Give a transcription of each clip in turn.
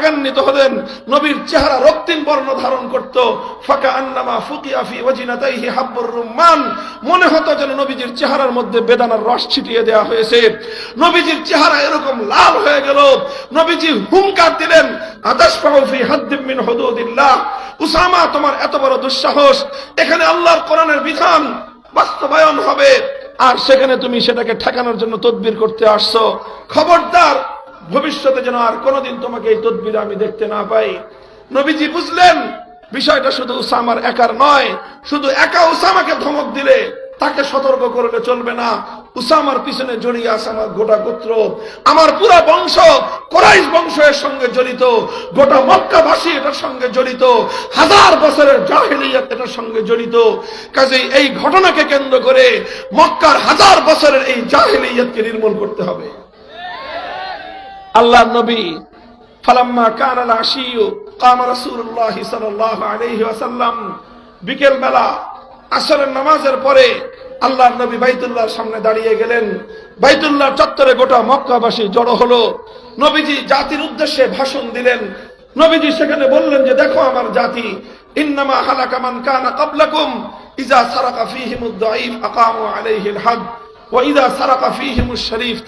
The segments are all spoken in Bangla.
রাগান্বিত হলেন, নবীর চেহারা রক্তিম বর্ণ ধারণ করত। ফাঁকা আন্নামা ফুকিয়া ফি ওয়াজিনাতাইহি হাব্বুর রুম্মান। মনে হতো যেন নবীজির চেহারার মধ্যে বেদানার রস ছিটিয়ে দেওয়া হয়েছে। নবীজির চেহারা এরকম লাল হয়ে গেল। নবীজি হুঙ্কার দিলেন আদাসফাহু ফি হাদ্দিম মিন হুদুদিল্লাহ। উসামা, তোমার এত বড় দুঃসাহস, এখানে আল্লাহর কোরআনের বিধান বাস্তবায়ন হবে। আর সেখানে তুমি সেটাকে ঠেকানোর জন্য তদবির করতে আসছো। খবরদার ভবিষ্যতে যেন আর কোনোদিন তোমাকে এই তদবির আমি দেখতে না পাই। নবীজি বুঝলেন, বিষয়টা শুধু উসামার একার নয়, শুধু একা উসামাকে ধমক দিলে তাকে সতর্ক করলে চলবে না। উসামার পিছনে জড়িয়ে আছে আমার গোটা গোত্র। আমার পুরা বংশ কোরাইশ বংশের সঙ্গে জড়িত, গোটা মক্কাবাসী এটার সঙ্গে জড়িত, হাজার বছরের জাহিলিয়াত এটার সঙ্গে জড়িত। কাজেই এই ঘটনাকে কেন্দ্র করে মক্কার হাজার বছরের এই জাহিলিয়াতকে নির্মূল করতে হবে। আল্লাহ নবী, ফালাম্মা কানাল আশিয়ু কামা রাসূলুল্লাহ সাল্লাল্লাহু আলাইহি ওয়াসাল্লাম বিকেল বেলা আসরের নামাজের পরে আল্লাহর নবী বাইতুল্লাহর সামনে দাঁড়িয়ে গেলেন। বাইতুল্লাহ চত্বরে গোটা মক্কাবাসী জড়ো হলো। নবীজি জাতির উদ্দেশ্যে ভাষণ দিলেন। নবীজি সেখানে বললেন যে, দেখো আমার জাতি, ইন্নামা হালাকা মান কানা ক্বাবলাকুম ইজা সারাকা ফীহিমুদ দাঈফ আকামু আলাইহিল হাদ ওয়াইদা শরীফ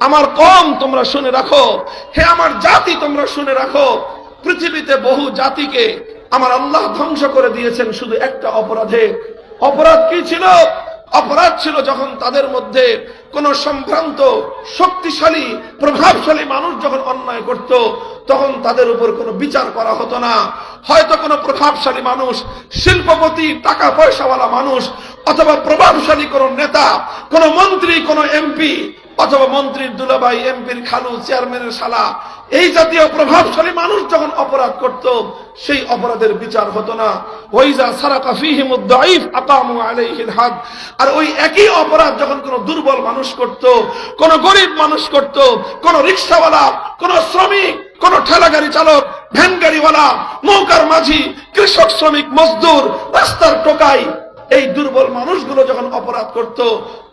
আমার কম তোমরা শুনে রাখো। হে আমার জাতি তোমরা শুনে রাখো। পৃথিবীতে বহু জাতিকে আমার আল্লাহ ধ্বংস করে দিয়েছেন শুধু একটা অপরাধে। অপরাধ কি ছিল? অপরাধ ছিল যখন তাদের মধ্যে কোন সম্ভ্রান্ত, শক্তিশালী, প্রভাবশালী মানুষ যখন অন্যায় করত, তখন তাদের উপর কোনো বিচার করা হতো না। হয়তো কোনো প্রভাবশালী মানুষ, শিল্পপতি, টাকা পয়সাওয়ালা মানুষ অথবা প্রভাবশালী কোন নেতা, কোন মন্ত্রী, কোন এমপি অথবা মন্ত্রীর দুলাভাই এমপির খালু চেয়ারম্যানের শালা, এই জাতীয় প্রভাবশালী মানুষ যখন অপরাধ করত, সেই অপরাধের বিচার হতো না। ওইজা সারাকা ফিহিমুদ দাঈফ আকামু আলাইহিল হাদ। আর ওই একই অপরাধ যখন কোন দুর্বল মানুষ করত, কোন গরিব মানুষ করত, কোন রিক্সাওয়ালা, কোন শ্রমিক, কোন ঠেলা গাড়ি চালক ভ্যান গাড়িওয়ালা নৌকার মাঝি, কৃষক শ্রমিক, মজদুর, রাস্তার টোকাই এই দুর্বল মানুষগুলো যখন অপরাধ করত,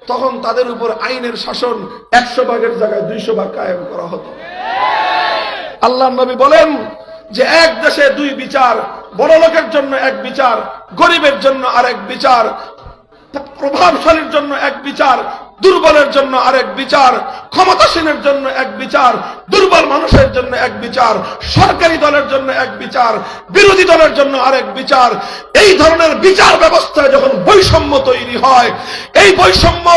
তখন তাদের উপর আইনের শাসন একশো ভাগের জায়গায় দুইশো ভাগ কায়েম করা হতো। আল্লাহ নবী বলেন যে এক দেশে দুই বিচার, বড় লোকের জন্য এক বিচার, গরিবের জন্য আরেক বিচার, প্রভাবশালীর জন্য এক বিচার দুর্বলের জন্য আরেক বিচার, ক্ষমতাসীনের জন্য এক বিচার, দুর্বল মানুষের জন্য এক বিচার, সরকারি দলের জন্য এক বিচার, বিরোধী দলের জন্য আরেক বিচার। এই ধরনের বিচার ব্যবস্থায় যখন বৈষম্য তৈরি হয়, এই বৈষম্য,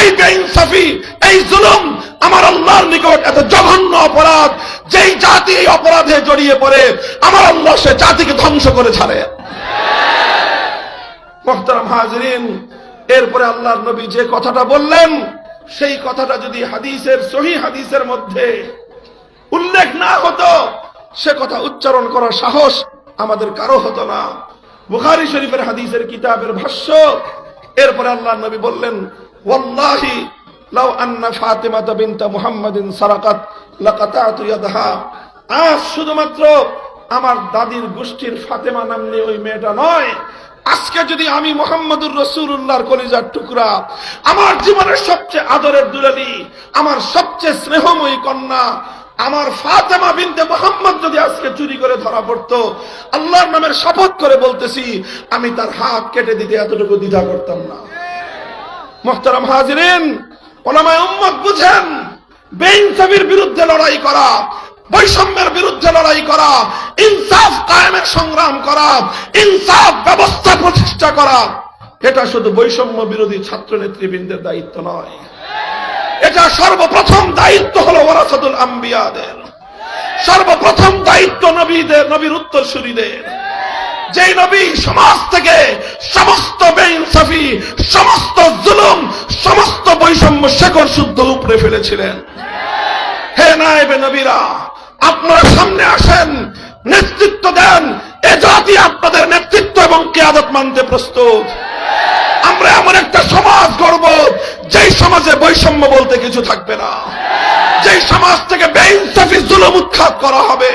এই বেইনসাফি, এই জুলুম আমার আল্লাহর নিকট এত জঘন্য অপরাধ, যেই জাতি এই অপরাধে জড়িয়ে পড়ে, আমার আল্লাহ সে জাতিকে ধ্বংস করে ছাড়ে। মোহতারাম হাজরিন এরপরে আল্লাহর নবী যে কথাটা বললেন, সেই কথাটা যদি হাদিসের, সহি হাদিসের মধ্যে উল্লেখ না হতো, সে কথা উচ্চারণ করার সাহস আমাদের কারও হতো না। বুখারি শরীফের হাদিসের কিতাবের ভাষ্য, এরপরে আল্লাহর নবী বললেন, ওয়াল্লাহি লাউ আন্না ফাতিমাতা বিনতা মুহাম্মাদিন সারাকাত লাকাতাতু ইয়াদাহা। আজ শুধুমাত্র আমার দাদির গোষ্ঠীর ফাতেমা নামনি ওই মেয়েটা নয় আজকে যদি আমি মোহাম্মদুর রসুল্লাহর কলিজার টুকরা, আমার জীবনের সবচেয়ে আদরের দুলালি, আমার সবচেয়ে স্নেহময়ী কন্যা, আমার ফাতেমা বিনতে মোহাম্মদ যদি আজকে চুরি করে ধরা পড়তো, আল্লাহর নামের শপথ করে বলতেছি, আমি তার হাত কেটে দিতে এতটুকু দ্বিধা করতাম না। মোহতারাম হাজিরেন, ওলামায় উম্মত বুঝেন, বেইনসাফির বিরুদ্ধে লড়াই করা, বৈষম্যের বিরুদ্ধে লড়াই করা ইনসাফ কায়েমের সংগ্রাম করা, ইনসাফ ব্যবস্থা প্রতিষ্ঠা করা। এটা শুধু বৈষম্য বিরোধী ছাত্র নেতৃবৃন্দের দায়িত্ব নয়। এটা সর্বপ্রথম দায়িত্ব হলো ওরাসাদুল আম্বিয়াদের। সর্বপ্রথম দায়িত্ব নবীদের, নবীর উত্তরসূরিদের। যেই নবী সমাজ থেকে সমস্ত বেইনসাফি, সমস্ত জুলুম, সমস্ত বৈষম্য শেকড় শুদ্ধ উপরে ফেলেছিলেন। হে নায়েবে নবীরা, আপনারা সামনে আসেন নেতৃত্ব দেন। এ জাতি আপনাদের নেতৃত্ব এবং কেয়াদত মানতে প্রস্তুত। আমরা এমন একটা সমাজ গড়ব, যেই সমাজে বৈষম্য বলতে কিছু থাকবে না। যেই সমাজ থেকে বেইনসাফি জুলুম উৎখাত করা হবে।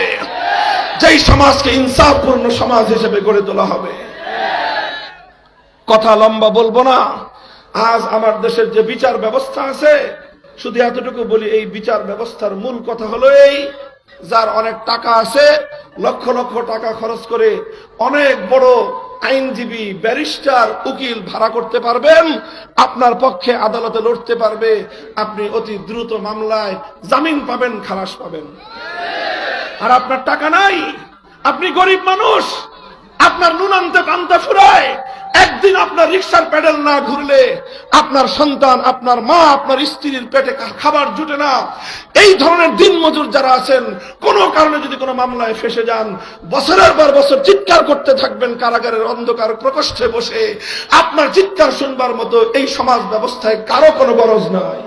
যেই সমাজকে ইনসাফপূর্ণ সমাজ হিসেবে গড়ে তোলা হবে। কথা লম্বা বলব না। আজ আমার দেশের যে বিচার ব্যবস্থা আছে, শুধু এতটুকু বলি, এই বিচার ব্যবস্থার মূল কথা হলো এই যার অনেক টাকা আছে, লক্ষ লক্ষ টাকা খরচ করে অনেক বড় আইনজীবী, ব্যারিস্টার, উকিল ভাড়া করতে পারবেন, আপনার পক্ষে আদালতে লড়তে পারবে, আপনি অতি দ্রুত মামলায় জামিন পাবেন, খালাস পাবেন। আর আপনার টাকা নাই, আপনি গরিব মানুষ, আপনার নুন আনতে কান্তা একদিন আপনার রিক্সার প্যাডেল না ঘুরলে আপনার সন্তান, আপনার মা, আপনার স্ত্রীর পেটে খাবার জুটে না। এই ধরনের দিন মজুর যারা আছেন, কোনো কারণে যদি কোনো মামলায় ফেসে যান, বছরের পর বছর চিৎকার করতে থাকবেন কারাগারের অন্ধকার প্রকোষ্ঠে বসে। আপনার চিৎকার শুনবার মতো এই সমাজ ব্যবস্থায় কারও কোনো গরজ নাই।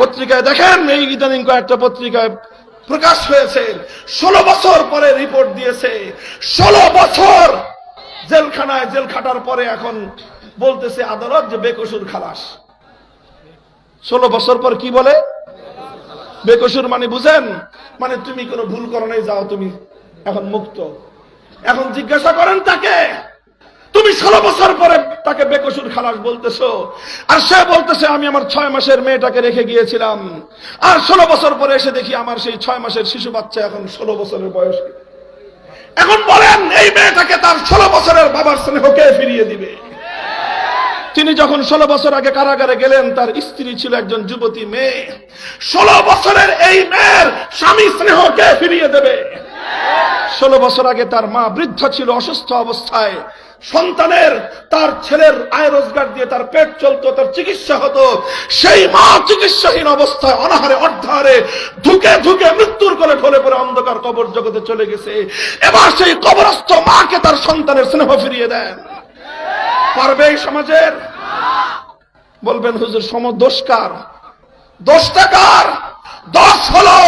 পত্রিকায় দেখেন, এই ইদানিং কয়েকটা পত্রিকায় প্রকাশ হয়েছে, ষোলো বছর পরে রিপোর্ট দিয়েছে, ষোলো বছর জেলখানায় জেল খাটার পরে এখন বলতেছে আদালত যে বেকসুর খালাস। ষোলো বছর পর কি বলে? বেকসুর মানে বুঝেন? মানে তুমি কোনো ভুল করো নাই যাও তুমি এখন মুক্ত। এখন জিজ্ঞাসা করেন তাকে, তুমি ষোলো বছর পরে তাকে বেকসুর খালাস বলতেছো? আর সে বলতেছে, আমি আমার ছয় মাসের মেয়েটাকে রেখে গিয়েছিলাম। আর ষোলো বছর পরে এসে দেখি আমার সেই ছয় মাসের শিশু বাচ্চা এখন ষোলো বছরের বয়স। এখন বলেন, এই মেয়েটাকে তার ষোলো বছরের বাবার স্নেহকে ফিরিয়ে দিবে? তিনি যখন ষোলো বছর আগে কারাগারে গেলেন, তার স্ত্রী ছিল একজন যুবতী মেয়ে। ষোলো বছরের এই মেয়ের স্বামী স্নেহকে ফিরিয়ে দেবে? ষোলো বছর আগে তার মা বৃদ্ধ ছিল অসুস্থ অবস্থায়। সন্তানের, তার ছেলের আয় রোজগার দিয়ে তার পেট চলতো, তার চিকিৎসা হতো, সেই মা চিকিৎসাহীন অবস্থায় অনাহারে, অর্ধাহারে, ধুকে ধুকে মৃত্যুর কোলে ঢলে পড়ে অন্ধকার কবর জগতে চলে গেছে। এবার সেই কবরস্থ মাকে তার সন্তানের স্নেহ ফিরিয়ে দেন। পারবে এই সমাজের? বলবেন, হুজুর, সম দোষকার দোষটা কার? দোষ হলো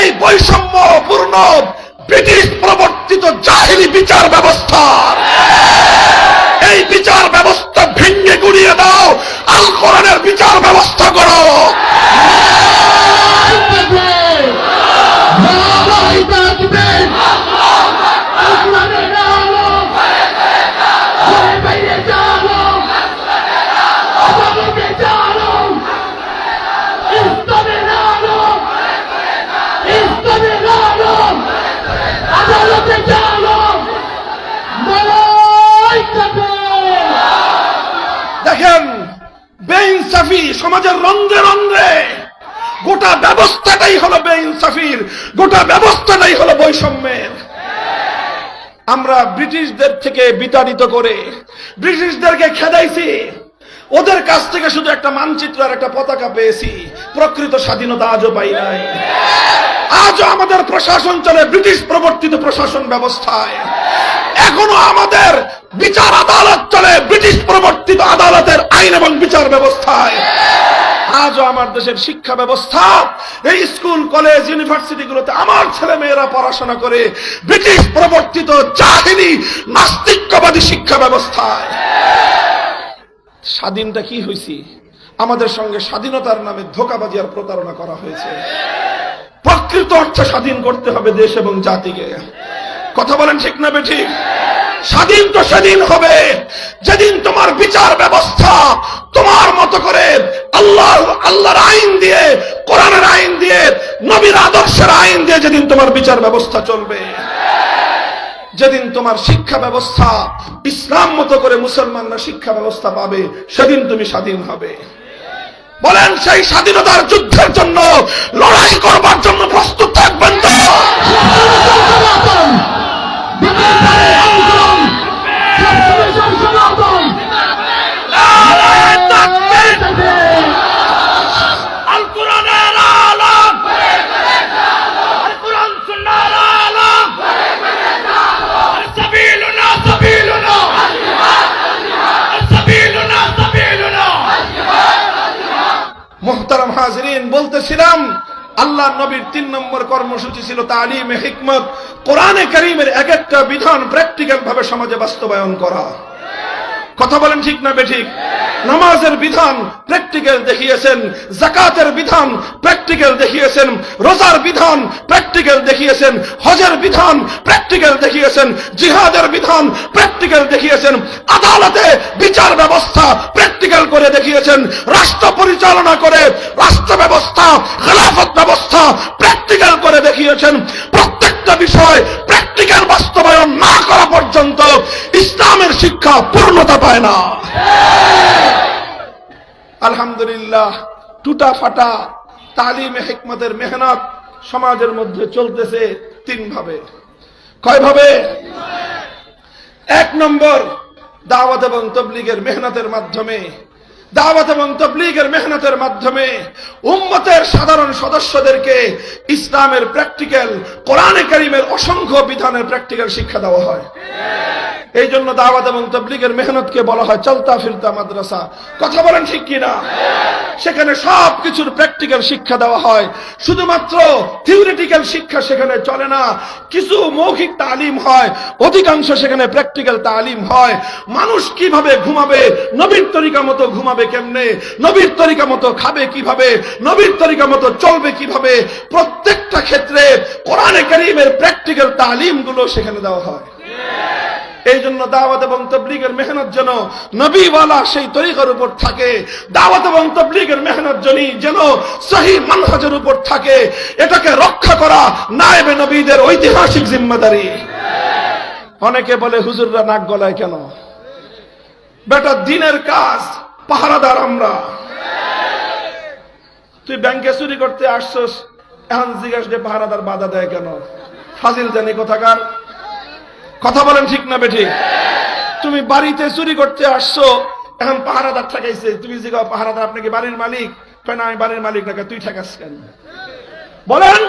এই বৈষম্যপূর্ণ ব্রিটিশ প্রবর্তিত জাহিরি বিচার ব্যবস্থা। এই বিচার ব্যবস্থা ভেঙে গুড়িয়ে দাও। আল কোরআনের বিচার ব্যবস্থা করো। সমাজের রন্ধ্রে রন্ধ্রে গোটা ব্যবস্থাটাই হলো বেইনসাফির, গোটা ব্যবস্থাটাই হলো বৈষম্যের। আমরা ব্রিটিশদের থেকে বিতাড়িত করে ব্রিটিশদেরকে খেদাইছি, ওদের কাছ থেকে শুধু একটা মানচিত্র আর একটা পতাকা পেয়েছি, প্রকৃত স্বাধীনতা আজও পাই নাই। আজও আমাদের প্রশাসন চলে ব্রিটিশ প্রবর্তিত প্রশাসন ব্যবস্থায়। এখনও আমাদের বিচার আদালত চলে ব্রিটিশ প্রবর্তিত আদালতের আইন এবং বিচার ব্যবস্থায়। আজও আমার দেশের শিক্ষা ব্যবস্থা, এই স্কুল, কলেজ ইউনিভার্সিটি গুলোতে আমার ছেলে মেয়েরা পড়াশোনা করে ব্রিটিশ প্রবর্তিত জাহিনী নাস্তিক্যবাদী শিক্ষা ব্যবস্থায়। স্বাধীনটা কি হয়েছি আমাদের সঙ্গে স্বাধীনতার নামে ধোকাবাজি আর প্রতারণা করা হয়েছে। প্রকৃত অর্থে স্বাধীন করতে হবে দেশ এবং জাতিকে। কথা বলেন ঠিক না বেঠিক? স্বাধীন তো সেদিন হবে। যেদিন তোমার বিচার ব্যবস্থা তোমার মতো করে আল্লাহ, আল্লাহর আইন দিয়ে, কোরআনের আইন দিয়ে, নবীর আদর্শের আইন দিয়ে যেদিন তোমার বিচার ব্যবস্থা চলবে। যেদিন তোমার শিক্ষা ব্যবস্থা, ইসলাম মতো করে মুসলমানরা শিক্ষা ব্যবস্থা পাবে, সেদিন তুমি স্বাধীন হবে। বলেন, সেই স্বাধীনতার যুদ্ধের জন্য, লড়াই করবার জন্য প্রস্তুত থাকবেন তো নারায়ে তাকবীর! আল কোরআনের আলম আল কোরআন সুন্নাহর আলম আল সাবিলুনা সাবিলুনা আল সাবিলুনা সাবিলুনা মোহতারাম হাজরিন, বলতেছিলাম, আল্লাহ নবীর তিন নম্বর কর্মসূচি ছিল তালিম হিকমত। কোরআনে করিমের এক একটা বিধান প্র্যাকটিক্যাল ভাবে সমাজে বাস্তবায়ন করা। কথা বলেন ঠিক না বেঠিক? নামাজের বিধান প্র্যাকটিক্যাল দেখিয়েছেন, জাকাতের বিধান প্র্যাকটিক্যাল দেখিয়েছেন, রোজার বিধান প্র্যাকটিক্যাল দেখিয়েছেন, হজের বিধান প্র্যাকটিক্যাল দেখিয়েছেন, জিহাদের বিধান প্র্যাকটিক্যাল দেখিয়েছেন, আদালতে বিচার ব্যবস্থা প্র্যাকটিক্যাল করে দেখিয়েছেন, রাষ্ট্র পরিচালনা করে রাষ্ট্র ব্যবস্থা, খেলাফত ব্যবস্থা প্র্যাকটিক্যাল করে দেখিয়েছেন, প্রত্যেকটা বিষয় প্র্যাকটিক্যাল বাস্তবায়ন না করা পর্যন্ত ইসলামের শিক্ষা পূর্ণতা পায় না। আলহামদুলিল্লাহ টুটা ফাটা তালিম হেকমতের মেহনত সমাজের মধ্যে চলতেছে তিন ভাবে কয় ভাবে এক নম্বর, দাওয়াত এবং তবলিগের মেহনতের মাধ্যমে দাওয়াত এবং তবলিগের মেহনতের মাধ্যমে উম্মতের সাধারণ সদস্যদেরকে ইসলামের প্র্যাকটিক্যাল, কোরআনে করিমের অসংখ্য বিধানের প্র্যাকটিক্যাল শিক্ষা দেওয়া হয়। এই জন্য দাওয়াত এবং তবলিগের মেহনতকে বলা হয় চলতা ফিরতা মাদ্রাসা। কথা বলেন ঠিক কিনা? সেখানে সব কিছুর প্র্যাকটিক্যাল শিক্ষা দেওয়া হয়। শুধুমাত্র থিওরিটিক্যাল শিক্ষা সেখানে চলে না, কিছু মৌখিক তালিম হয়, অধিকাংশ সেখানে প্র্যাকটিক্যাল তালিম হয়। মানুষ কীভাবে ঘুমাবে, নবীর তরিকা মতো ঘুমাবে কেমনে? নবীর তরিকা মতো খাবে কীভাবে? নবীর তরিকা মতো চলবে কীভাবে? প্রত্যেকটা ক্ষেত্রে কোরআনে করিমের প্র্যাকটিক্যাল তালিমগুলো সেখানে দেওয়া হয়। এই জন্য দাওয়াত এবং তবলিগের মেহনত যেন নবীওয়ালা সেই তরিকার উপর থাকে, দাওয়াত এবং তবলিগের মেহনত জনি যেন সহি মানহাজের উপর থাকে। এটাকে রক্ষা করা নায়েবে নবীদের ঐতিহাসিক জিম্মাদারি। অনেকে বলে, হুজুররা নাক গলায় কেন? বেটা, দিনের কাজ পাহারাদার আমরা। তুই ব্যাংকে চুরি করতে আসছস, এখন জিজ্ঞাসা যে পাহারাদার বাধা দেয় কেন? ফাজিল জানি কোথাকার। কথা বলেন ঠিক না বেঠিক? তুমি বাড়িতে চুরি করতে আসছো, এখন পাহারাদার ঠেকাইছে। তুমি জিগাও পাহারাদার আপনাকে বাড়ির মালিক? না, আমি বাড়ির মালিক না তুই ঠেকাস কেন? বলেন,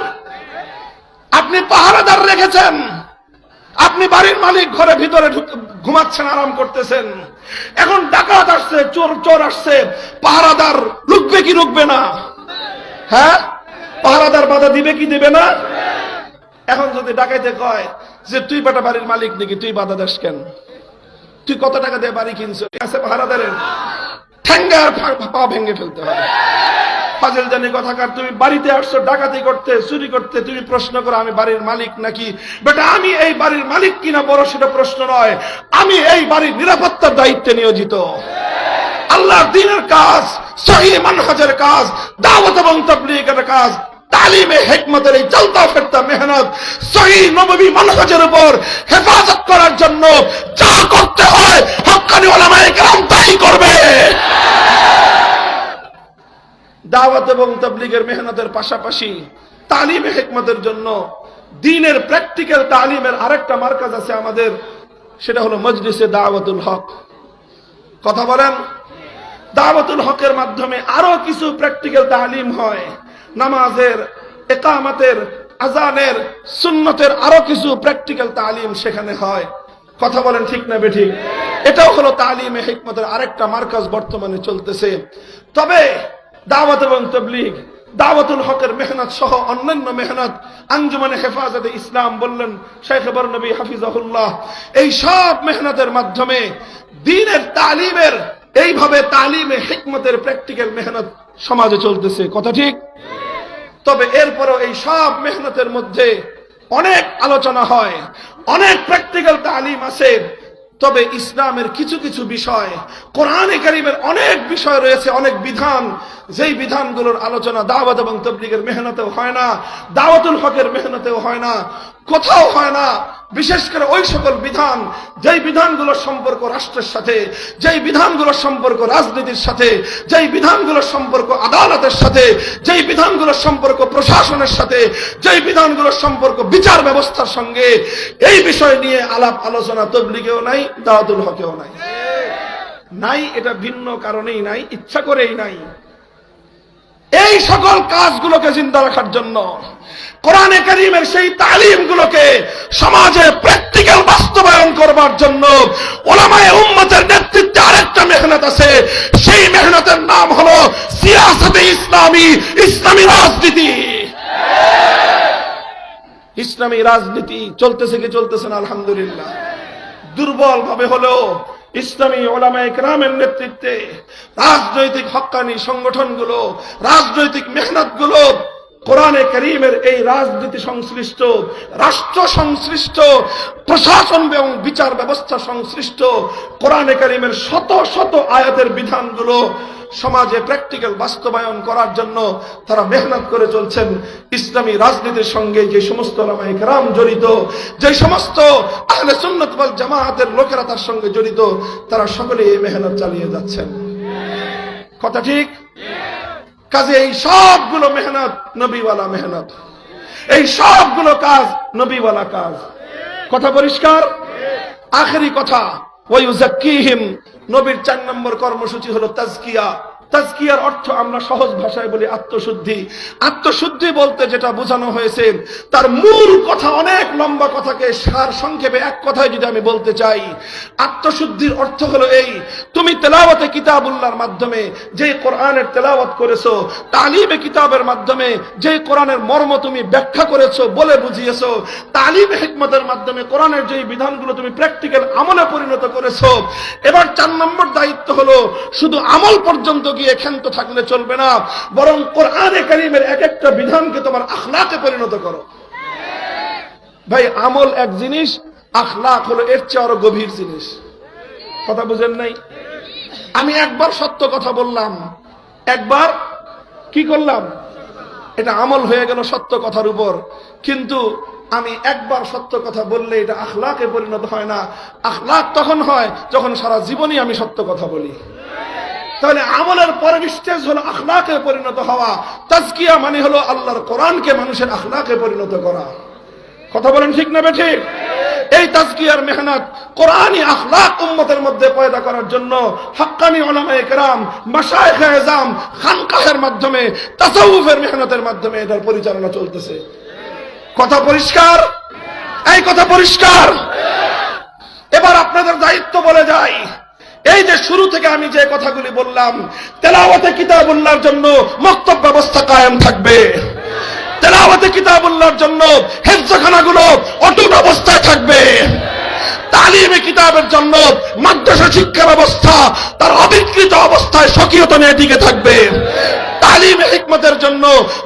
আপনি পাহারাদার রেখেছেন। আপনি বাড়ির মালিক ঘরে ভিতরে ঘুমাচ্ছেন, আরাম করতেছেন। এখন ডাকাত আসছে, চোর চোর আসছে। পাহারাদার রুকবে কি রুকবে না? হ্যাঁ? পাহারাদার বাধা দিবে কি দিবে না? এখন যদি ডাকাইতে কয় যে, তুই বেটা বাড়ির মালিক নাকি? তুই বাধা দাস কেন? তুই কত টাকা দিয়ে বাড়ি কিনছো আছে, পাহারাদারের। ঠ্যাঙ্গার পা- পা ভেঙে ফেলতে হবে। ফাজিল জানি কথাকার তুমি বাড়িতে আসছো, ডাকাতি করতে, চুরি করতে, তুমি প্রশ্ন করো, আমি বাড়ির মালিক নাকি? বেটা, আমি এই বাড়ির মালিক কিনা বড় সেটা প্রশ্ন নয়। আমি এই বাড়ির নিরাপত্তার দায়িত্বে নিয়োজিত। আল্লাহর দিনের কাজ, সহি মানহাজের কাজ, দাওয়াত এবং তাবলীগের কাজ, তালিমে হেকমতের এই চলতা ফেরতা মেহনত, সহি নবী মানহাজের উপর হেফাজত করার জন্য যা করতে হয় হক্কানি ওলামায়ে কেরাম তাই করবে। দাওয়াত এবং তাবলীগের মেহনতের পাশাপাশি তালিমে হেকমতের জন্য দিনের প্র্যাকটিক্যাল তালিমের আরেকটা মার্কাজ আছে আমাদের, সেটা হলো মজলিসে দাওয়াতুল হক। কথা বলেন, দাওয়াতুল হকের মাধ্যমে আরও কিছু প্র্যাকটিক্যাল তালিম হয়, নামাজের, একামাতের, আজানের, সুন্নতের আরও কিছু প্র্যাকটিক্যাল তালিম সেখানে হয়। কথা বলেন ঠিক না বেঠিক? এটাও হলো তালিমে হিকমতের আরেকটা মার্কাজ বর্তমানে চলতেছে। তবে দাওয়াত এবং তবলিগ, দাওয়াতুল হকের মেহনত সহ অন্যান্য মেহনত আঞ্জুমানে হেফাজতে ইসলাম বললেন শেখ নবী হাফিজাহুল্লাহ, এই সব মেহনতের মাধ্যমে দিনের তালিমের, এইভাবে তালিমে হিকমতের প্র্যাকটিক্যাল মেহনত সমাজে চলতেছে। কথা ঠিক? তবে এরপরও এই সব মেহনতের মধ্যে অনেক আলোচনা হয়, অনেক প্র্যাকটিক্যাল তালিম আছে। তবে ইসলামের কিছু কিছু বিষয়, কোরআনে কারিমের অনেক বিষয় রয়েছে, অনেক বিধান। যেই বিধানগুলোর আলোচনা দাওয়াত এবং তবলিগের মেহনতেও হয় না, দাওয়াতুল হকের মেহনতেও হয় না, কোথাও হয় না। বিশেষ করে ওই সকল বিধান যেই বিধানগুলোর সম্পর্ক রাষ্ট্রের সাথে যেই বিধানগুলোর সম্পর্ক রাজনীতির সাথে যেই বিধানগুলোর সম্পর্ক আদালতের সাথে যেই বিধানগুলোর সম্পর্ক প্রশাসনের সাথে যেই বিধানগুলোর সম্পর্ক বিচার ব্যবস্থার সঙ্গে এই বিষয় নিয়ে আলাপ আলোচনা তবলিগেও নাই দাওয়াতুল হকেও নাই। নাই এটা ভিন্ন কারণেই নাই ইচ্ছা করেই নাই। এই সকল কাজগুলোকে জিন্দা রাখার জন্য কোরআনে করিমের সেই তালিমগুলোকে সমাজে প্র্যাকটিক্যাল বাস্তবায়ন করবার জন্য ওলামায়ে উম্মতের নেতৃত্বে আরেকটা মেহনত আছে। সেই মেহনতের নাম হলো সিয়াসতে ইসলামী ইসলামী রাজনীতি। ইসলামী রাজনীতি চলতেছে কি চলতেছে না, আলহামদুলিল্লাহ। দুর্বল ভাবে হলেও ইসলামী ওলামা ইকরামের নেতৃত্বে রাজনৈতিক হকানি সংগঠনগুলো রাজনৈতিক মেহনতগুলো কোরআনে করিমের এই রাজনীতি সংশ্লিষ্ট, রাষ্ট্র সংশ্লিষ্ট, প্রশাসন এবং বিচার ব্যবস্থা সংশ্লিষ্ট, কোরআনে করিমের শত শত আয়াতের বিধানগুলো সমাজে প্র্যাকটিক্যাল বাস্তবায়ন করার জন্য তারা মেহনত করে চলছেন। ইসলামী রাজনীতির সঙ্গে যে সমস্ত রাম জড়িত, যে সমস্ত আহলে সুন্নত ওয়াল জামায়াতের লোকেরা তার সঙ্গে জড়িত, তারা সকলে এই মেহনত চালিয়ে যাচ্ছেন। কথা ঠিক? কাজে এই সবগুলো মেহনত, নবীওয়ালা মেহনত। এই সবগুলো কাজ নবীওয়ালা কাজ। কথা পরিষ্কার? আখেরি কথা ওই নবীর চার নম্বর কর্মসূচি হলো তাজকিয়া। তাজকিয়ার অর্থ আমরা সহজ ভাষায় বলি আত্মশুদ্ধি। আত্মশুদ্ধি বলতে যেটা বোঝানো হয়েছে, তার মূল কথা অনেক লম্বা কথাকে সার সংক্ষেপে এক কথায় যদি আমি বলতে চাই, আত্মশুদ্ধির অর্থ হলো এই, তুমি তেলাওয়াতে কিতাবুল্লাহর মাধ্যমে যে কোরআনের তেলাওয়াত করেছ, তালিমে কিতাবের মাধ্যমে যে কোরআনের মর্ম তুমি ব্যাখ্যা করেছ বলে বুঝিয়েছো, তালিমে হিকমতের মাধ্যমে কোরআনের যে বিধানগুলো তুমি প্র্যাকটিক্যাল আমলে পরিণত করেছ, এবার চার নম্বর দায়িত্ব হলো শুধু আমল পর্যন্ত গিয়ে ক্ষান্ত থাকলে চলবে না। বরং কোরআনে কারিমের এক একটা বিধানকে তোমার আখলাকে পরিণত করো। ভাই, আমল এক জিনিস, আখলাক হলো এর চেয়ে আরও গভীর জিনিস। কথা বুঝেন নাই? আমি একবার সত্য কথা বললাম। একবার কি করলাম? এটা আমল হয়ে গেল সত্য কথার উপর। কিন্তু আমি একবার সত্য কথা বললে এটা আখলাকে পরিণত হয় না। আখলাক তখন হয় যখন সারা জীবনই আমি সত্য কথা বলি। তাহলে আমলের পরের স্টেজ হলো আখলাকে পরিণত হওয়া। তাজকিয়া মানে হলো আল্লাহর কোরআনকে মানুষের আখলাকে পরিণত করা। কথা বলেন ঠিক না ঠিক এই তাজকিয়ার মেহনত কোরআনই আখলাক উম্মতের মধ্যে পয়দা করার জন্য হাক্কানি ওলামায়ে কেরাম, মাশায়েখ এজাম, খানকাহের মাধ্যমে, তাসাউফের মেহনতের মাধ্যমে এটার পরিচালনা চলতেছে। কথা পরিষ্কার? এই কথা পরিষ্কার? এবার আপনাদের দায়িত্ব বলে যাই। এই যে শুরু থেকে আমি যে কথাগুলি বললাম, তেলাওয়াতে কিতাবুল্লাহর জন্য মক্তব ব্যবস্থা কায়েম থাকবে। তেলাওয়াতে কিতাবুল্লাহর জন্য হেফজখানাগুলো অটুট অবস্থায় থাকবে। তালিমে কিতাবের জন্য মাদ্রাসা শিক্ষা ব্যবস্থা তার অবিকৃত অবস্থায় সক্রিয়তা নিয়ে টিকে থাকবে। তালিমে হিকমতের জন্য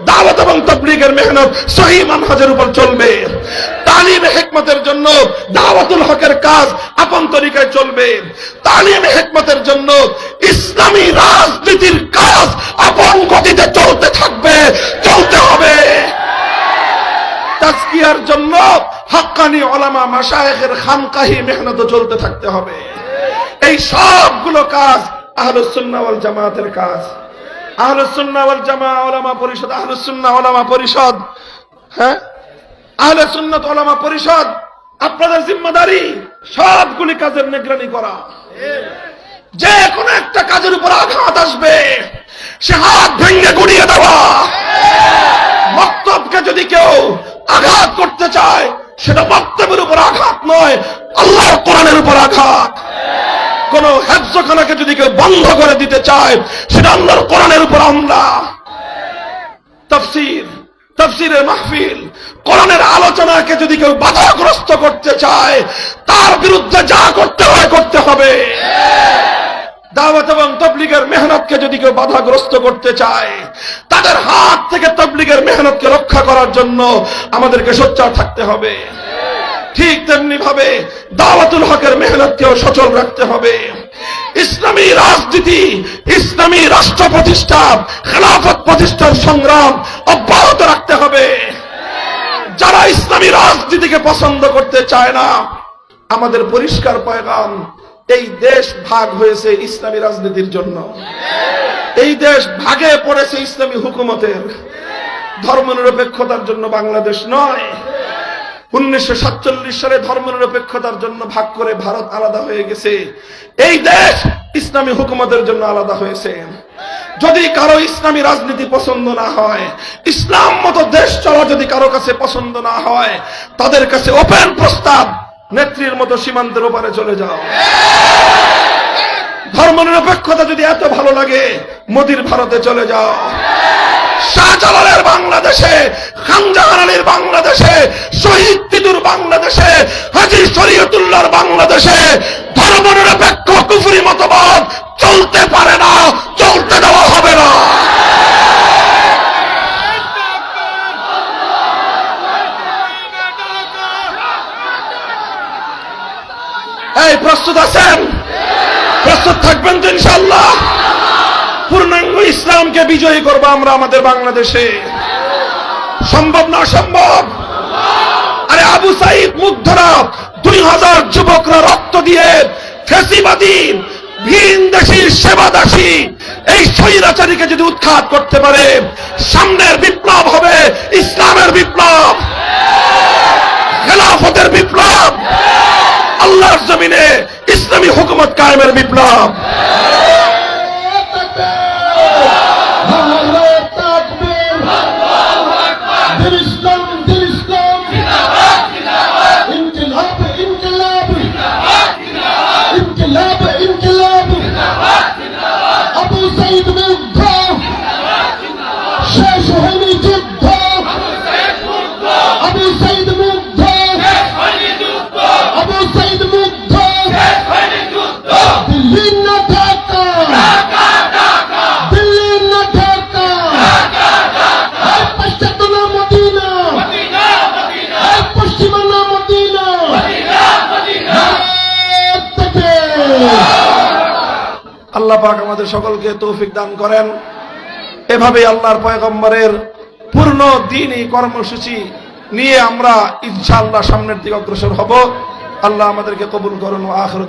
দাওয়াত এবং তবলিগের মেহনত সহি মানহাজের উপর চলবে। তালিমে হিকমতের জন্য দাওয়াতুল হকের কাজ আপন তরিকায় চলবে। তালিমে হিকমতের জন্য ইসলামী রাজনীতির কাজ আপন গতিতে চলতে থাকবে, চলতে হবে। তাজকিয়ার জন্য হাক্কানি ওলামা মাশায়েখের খানকাহি মেহনত চলতে থাকতে হবে। এই সবগুলো কাজ আহলুস সুন্নাহ ওয়াল জামাতের কাজ। আহলুস সুন্নাহ জামা ওলামা পরিষদ, আহলুস সুন্নাহ ওলামা পরিষদ হ্যাঁ? আহলে সুন্নাত ওলামা পরিষদ, আপনাদের জিম্মাদারি সবগুলি কাজের নিগরানি করা। যে কোনো একটা কাজের উপর আঘাত আসবে, সে হাত ভেঙে গুড়িয়ে দেওয়া। বক্তব্যকে যদি কেউ আঘাত করতে চায়, সেটা বক্তব্যের উপর আঘাত নয়, আল্লাহর কোরআনের উপর আঘাত। কোন হেফজখানাকে যদি কেউ বন্ধ করে দিতে চায়, সেটা আল্লাহর কোরআনের উপর হামলা তফসির। তফসিরের মাহফিল, কোরআনের আলোচনাকে যদি কেউ বাধাগ্রস্ত করতে চায়, তার বিরুদ্ধে যা করতে হয় করতে হবে। দাওয়াত এবং তবলিগের মেহনতকে যদি কেউ বাধাগ্রস্ত করতে চায়, তাদের হাত থেকে তবলিগের মেহনতকে রক্ষা করার জন্য আমাদেরকে সোচ্চার থাকতে হবে। ঠিক তেমনি ভাবে দাওয়াতুল হকের মেহনতকেও সচল রাখতে হবে। ইসলামী রাজনীতি, ইসলামী রাষ্ট্র প্রতিষ্ঠা, খেলাফত প্রতিষ্ঠার সংগ্রাম হবে যারা ইসলামী রাজনীতিকে পছন্দ করতে চায় না, আমাদের পরিষ্কার পয়গাম, এই দেশ ভাগ হয়েছে ইসলামী রাজনীতির জন্য। এই দেশ ভাগে পড়েছে ইসলামী হুকুমতের। ধর্মনিরপেক্ষতার জন্য বাংলাদেশ নয়। উনিশশো সাতচল্লিশ সালে ধর্মনিরপেক্ষতার জন্য ভাগ করে ভারত আলাদা হয়ে গেছে। এই দেশ ইসলামী হুকুমতের জন্য আলাদা হয়েছে। যদি কারও ইসলামী রাজনীতি পছন্দ না হয়, ইসলাম মতো দেশ চলা যদি কারও কাছে পছন্দ না হয়, তাদের কাছে ওপেন প্রস্তাব, নেত্রীর মতো সীমান্তের ওপারে চলে যাও। ধর্ম নিরপেক্ষতা যদি এত ভালো লাগে, মোদির ভারতে চলে যাও। শাহজালালের বাংলাদেশে, খানজাহান আলীর বাংলাদেশে, শহীদ তিদুর বাংলাদেশে হাজির শরীয়তুল্লার বাংলাদেশে ধর্ম নিরপেক্ষ কুফুরি মতবাদ চলতে পারে না, চলতে দেওয়া এই প্রস্তুত আছেন? প্রস্তুত থাকবেন তো ইনশাল্লাহ পূর্ণাঙ্গ ইসলামকে বিজয়ী করব আমরা আমাদের বাংলাদেশে। সম্ভব না সম্ভব আরে আবু সাইদ মুগ্ধরা দুই হাজার যুবকরা রক্ত দিয়ে ফেসিবাদী, ভিন দেশি সেবাদাসী এই স্বৈরাচারীকে যদি উৎখাত করতে পারে, সামনের বিপ্লব হবে, ইসলামের বিপ্লব, খেলাফতের বিপ্লব। আল্লাহর জমিনে ইসলামী হুকুমত কায়েমের বিপ্লব। আল্লাহ পাক আমাদের সকলকে তৌফিক দান করেন। এভাবে আল্লাহর পয়গম্বরের পূর্ণ দিনই কর্মসূচি নিয়ে আমরা ইনশাআল্লাহ সামনের দিকে অগ্রসর হব। আল্লাহ আমাদেরকে কবুল করুন আখর